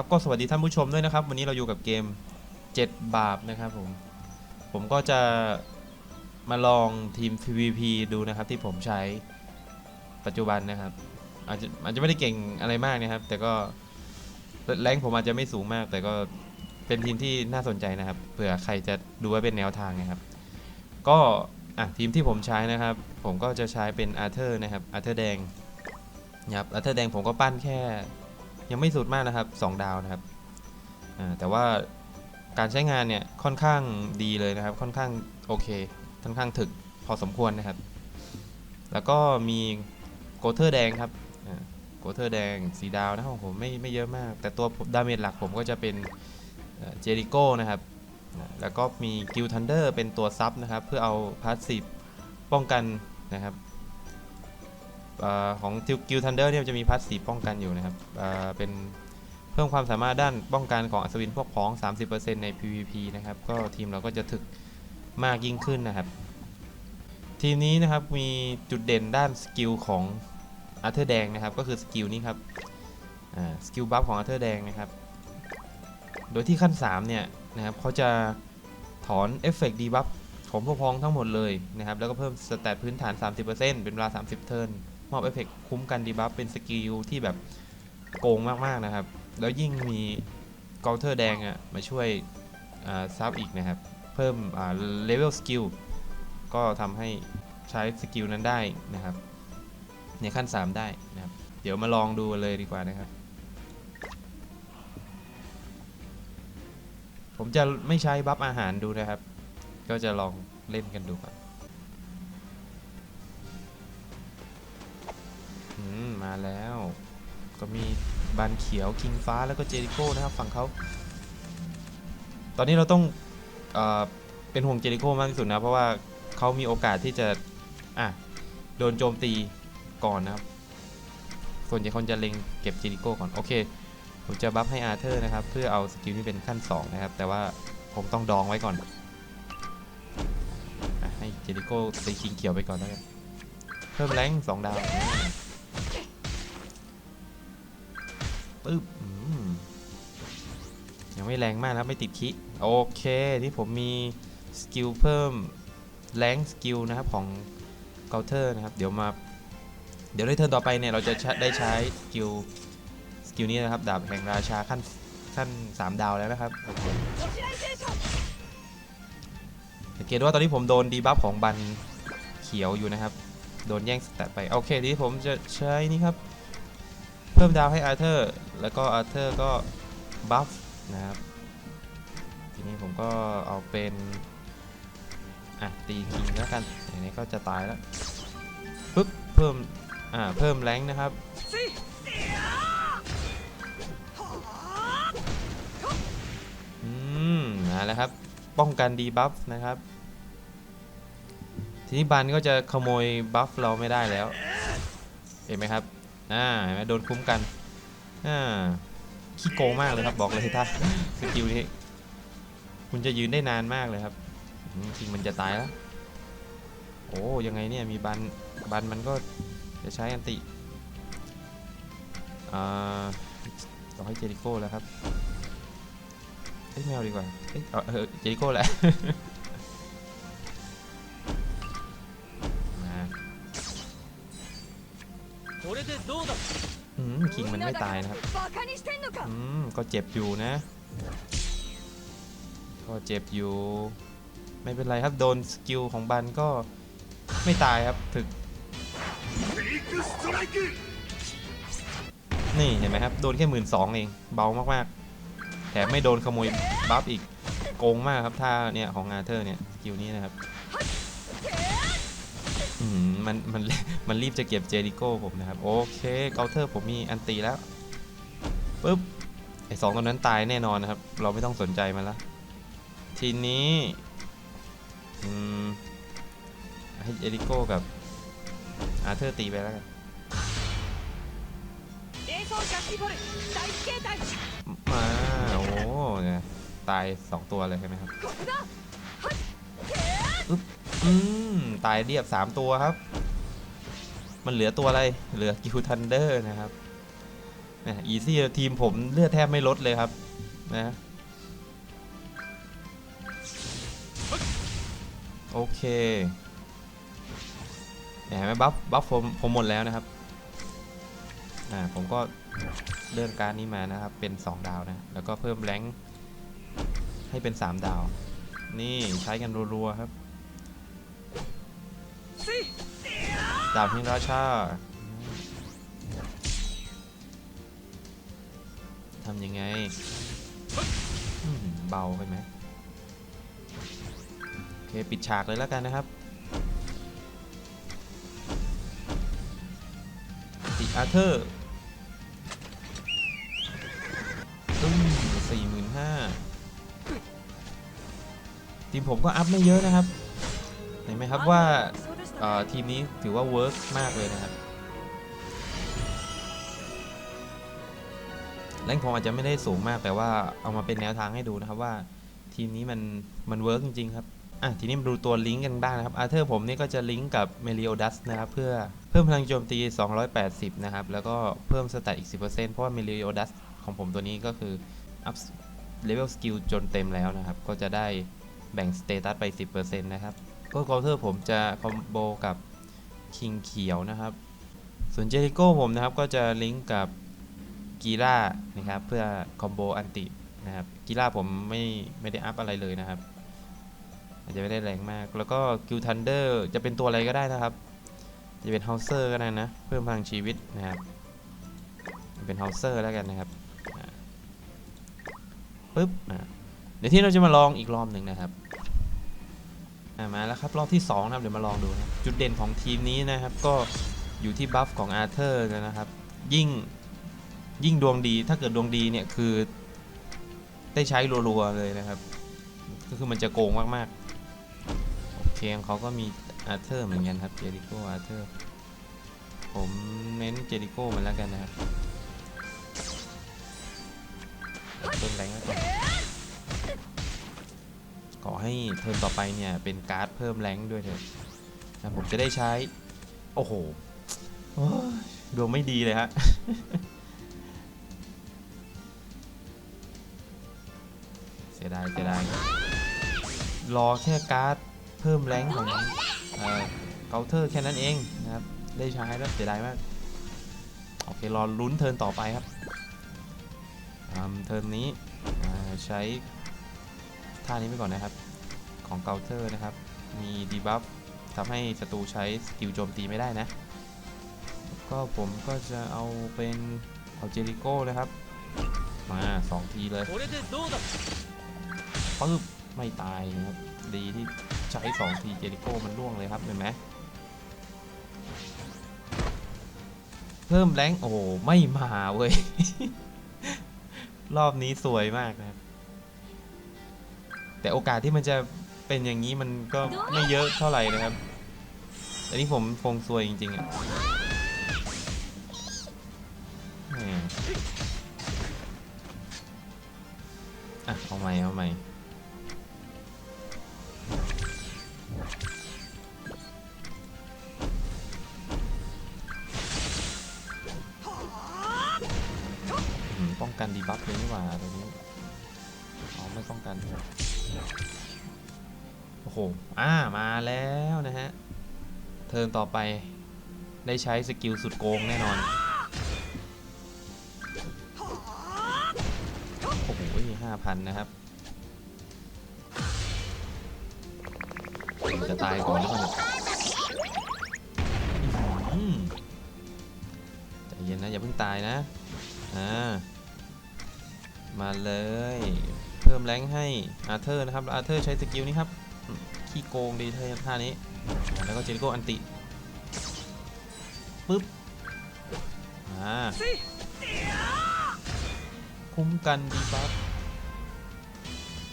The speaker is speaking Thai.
ครับก็สวัสดีท่านผู้ชมด้วยนะครับ วันนี้เราอยู่กับเกม 7 บาปนะครับผม ผมก็จะมาลองทีม PVP ดูนะครับที่ผมใช้ปัจจุบันนะครับ อาจจะอาจจะไม่ได้เก่งอะไรมากนะครับ แต่ก็แรงผมอาจจะไม่สูงมาก แต่ก็เป็นทีมที่น่าสนใจนะครับเผื่อใครจะดูไว้เป็นแนวทางนะครับ ก็อะทีมที่ผมใช้นะครับ ผมก็จะใช้เป็นอาร์เธอร์นะครับอาร์เธอร์แดงนะครับอาร์เธอร์แดงผมก็ปั้นแค่ ยังไม่สุดมากนะครับ 2 ดาวนะครับแต่ว่าการใช้งานเนี่ยค่อนข้างดีเลยนะครับ ค่อนข้างโอเคค่อนข้างถึกพอสมควรนะครับ แล้วก็มีโกเทอร์แดงครับโกเทอร์แดงสีดาวนะครับของผมไม่ไม่เยอะมาก แต่ตัวดาเมจหลักผมก็จะเป็นเจริโก้นะครับ แล้วก็มีกิลทันเดอร์เป็นตัวซับนะครับ เพื่อเอาพาสซีฟป้องกันนะครับ อของกิลทันเดอร์เนี่ยจะมีพาสซีฟป้องกันอยู่นะครับอ่าเป็นเพิ่มความสามารถด้านป้องกันของอัศวินพวกพ้อง 30%ใน PVP นะครับ ก็ทีมเราก็จะถึกมากยิ่งขึ้นนะครับ ทีมนี้นะครับมีจุดเด่นด้านสกิลของอาร์เธอร์แดงนะครับ ก็คือสกิลนี้ครับสกิลบัฟของอาร์เธอร์แดงนะครับ โดยที่ขั้น 3 เนี่ยนะครับเขาจะถอนเอฟเฟกต์ดีบัฟของพวกพ้องทั้งหมดเลยนะครับ แล้วก็เพิ่มสแตทพื้นฐาน 30%เป็นเวลา 30 เทิร์น มอบเอฟเฟกคุ้มกันดีบัฟเป็นสกิลที่แบบโกงมากๆนะครับ แล้วยิ่งมีกอลเทอร์แดงอะมาช่วยซับอีกนะครับ เพิ่มเลเวลสกิลก็ทำให้ใช้สกิลนั้นได้นะครับ ในขั้น 3 ได้นะครับ เดี๋ยวมาลองดูเลยดีกว่านะครับ ผมจะไม่ใช้บัฟอาหารดูนะครับ ก็จะลองเล่นกันดูก่อน มาแล้ว ก็มีบานเขียวคิงฟ้าแล้วก็เจริโก้นะครับฝั่งเขาตอนนี้เราต้องเอเป็นห่วงเจริโก้มากที่สุดนะ เพราะว่าเขามีโอกาสที่จะอะโดนโจมตีก่อนนะครับ ส่วนใหญ่คนจะเล็งเก็บเจริโก้ก่อนโอเคผมจะบัฟให้อาร์เธอร์นะครับ เพื่อเอาสกิลนี้เป็นขั้น 2 นะครับ แต่ว่าผมต้องดองไว้ก่อนอให้เจริโก้ตีคิงเขียวไปก่อนแล้วกันเพิ่มแรงสองดาว ปึ๊บยังไม่แรงมากนะไม่ติดคิโอเค ที่ผมมีสกิลเพิ่มแรงสกิลนะครับของเกาเทอร์นะครับ เดี๋ยวมา เดี๋ยวในเทิร์นต่อไปเนี่ย เราจะได้ใช้สกิลสกิลนี้นะครับ ดาบแห่งราชาขั้นขั้น 3 ดาวแล้วนะครับสังเกตว่าตอนนี้ผมโดนดีบัฟของบันเขียวอยู่นะครับ โดนแย่งสแตทไป โอเคที่ผมจะใช้นี่ครับ เพิ่มดาวให้อาร์เธอร์ แล้วก็อาร์เธอร์ก็บัฟนะครับ ทีนี้ผมก็เอาเป็น อะ ตีคิงแล้วกันอย่างนี้ก็จะตายแล้วปึ๊บเพิ่ม อ่า เพิ่มแรงนะครับอืมมาแล้วครับ ป้องกันดีบัฟนะครับ ทีนี้บันก็จะขโมยบัฟเราไม่ได้แล้ว เห็นไหมครับ อ่าเห็นไหมโดนคุ้มกันอ่าขี้โกงมากเลยครับบอกเลยถ้าสกิลนี้คุณจะยืนได้นานมากเลยครับอืมจริงมันจะตายแล้วโอ้ยังไงเนี่ยมีบันบันมันก็จะใช้อันติอ่าต้องให้เจริโก้แล้วครับเอ้ยไม่เอาดีกว่าเอ้ยเอาเออเจริโก้แหละ อืมคิงมันไม่ตายนะครับอืมก็เจ็บอยู่นะก็เจ็บอยู่ ไม่เป็นไรครับโดนสกิลของบันก็ไม่ตายครับถึก นี่เห็นไหมครับ โดนแค่หมื่นสองเองเบามากๆแถมไม่โดนขโมยบัฟอีกโกงมากครับท่าเนี่ยของงาเธอร์เนี่ยสกิลนี้นะครับ มันมันมันรีบจะเก็บเจริโก้ผมนะครับ โอเคเกาเทอร์ผมมีอันตีแล้วปุ๊บไอสองตัวนั้นตายแน่นอนนะครับ เราไม่ต้องสนใจมันละทีนี้ให้เจริโก้กับอาเธอร์ตีไปแล้วกันมาโอ้ยตายสองตัวเลยใช่ไหมครับ อืมตายเรียบสามตัวครับ มันเหลือตัวอะไร เหลือกิวทันเดอร์นะครับอีซี่ทีมผมเลือดแทบไม่ลดเลยครับ นะ โอเคเห็นไหมบัฟบัฟผมผมหมดแล้วนะครับ อ่าผมก็เลื่อนการนี้มานะครับ เป็น 2 ดาวนะ แล้วก็เพิ่มแรงให้เป็น 3 ดาว นี่ใช้กันรัวๆครับ ดาบพิงราชาทำยังไง เบาไปไหมโอเค ปิดฉากเลยแล้วกันนะครับติอาร์เธอร์ตุ้มสี่หมื่นห้าทีมผมก็อัพไม่เยอะนะครับ เห็นไหมครับว่า ทีมนี้ถือว่าเวิร์กมากเลยนะครับแรงพออาจจะไม่ได้สูงมากแต่ว่าเอามาเป็นแนวทางให้ดูนะครับว่าทีมนี้มันมันเวิร์กจริงๆครับอะทีนี้มาดูตัวลิงก์กันบ้างนะครับอาเธอร์ผมนี่ก็จะลิงก์กับเมริโอดัสนะครับเพื่อเพิ่มพลังโจมตี 280 นะครับ แล้วก็เพิ่มสแตทอีก 10%เพราะว่าเมริโอดัสของผมตัวนี้ก็คืออัพเลเวลสกิลจนเต็มแล้วนะครับ ก็จะได้แบ่งสเตตัสไป 10%นะครับ ก็คอเทอร์ผมจะคอมโบกับคิงเขียวนะครับ ส่วนเจริโก้ผมนะครับก็จะลิงก์กับกีล่านะครับเพื่อคอมโบอันตินะครับกีล่าผมไม่ไม่ได้อัพอะไรเลยนะครับอาจจะไม่ได้แรงมาก แล้วก็กิลทันเดอร์จะเป็นตัวอะไรก็ได้นะครับ จะเป็นเฮาเซอร์ก็ได้นะ เพิ่มพลังชีวิตนะครับเป็นเฮาเซอร์แล้วกันนะครับปึ๊บอะเดี๋ยวที่เราจะมาลองอีกรอบหนึ่งนะครับ อะมาแล้วครับรอบที่2นะครับเดี๋ยวมาลองดูนะจุดเด่นของทีมนี้นะครับก็อยู่ที่บัฟของอาร์เธอร์นะครับยิ่งยิ่งดวงดีถ้าเกิดดวงดีเนี่ยคือได้ใช้รัวๆเลยนะครับ ก็คือมันจะโกงมากๆโอเคของเขาก็มีอาร์เธอร์เหมือนกันครับเจริโกอาร์เธอร์ผมเน้นเจริโกมันแล้วกันนะครับเพิ่มแรงไว้ก่อน อให้เทิร์นต่อไปเนี่ยเป็นการ์ดเพิ่มแรงด้วยเถอะนะผมจะได้ใช้ โอ้โหดวงไม่ดีเลยฮะเสียดายเสียดายรอแค่การ์ดเพิ่มแรงของเอ่อเกาเทอร์แค่นั้นเองนะครับ ได้ใช้แล้วเสียดายมาก โอเค รอลุ้นเทิร์นต่อไปครับเทิร์นนี้ใช้ ท่านี้ไปก่อนนะครับ ของเกาเทอร์นะครับ มีดีบัฟทำให้ศัตรูใช้สกิลโจมตีไม่ได้นะ ก็ผมก็จะเอาเป็นเอาเจริโก้นะครับ มาสองทีเลยปึ๊บไม่ตายครับ ดีที่ใช้สองทีเจริโก้มันร่วงเลยครับเห็นไหมเพิ่มแรงโอ้ไม่มาเว้ย รอบนี้สวยมากนะครับ แต่โอกาสที่มันจะเป็นอย่างนี้มันก็ไม่เยอะเท่าไหร่นะครับแต่นี่ผมคงซวยจริงๆอะอะเอาใหม่เอาใหม่ป้องกันดีบัฟเลยนี่หว่าตัวนี้อ๋อไม่ป้องกัน โอ้โห อ่า มาแล้วนะฮะ เทิร์นต่อไปได้ใช้สกิลสุดโกงแน่นอน โอ้โหห้าพันนะครับจะตายก่อนหรือเปล่าเนี่ยอื้อหือใจเย็นนะ อย่าเพิ่งตายนะ อ่า มาเลย พิ่มแรงให้อาร์เธอร์นะครับอาร์เธอร์ใช้สกิลนี้ครับขี้โกงดีเท่านี้ แล้วก็เจริโกอันติปึ๊บอ่าคุ้มกันดีบัฟ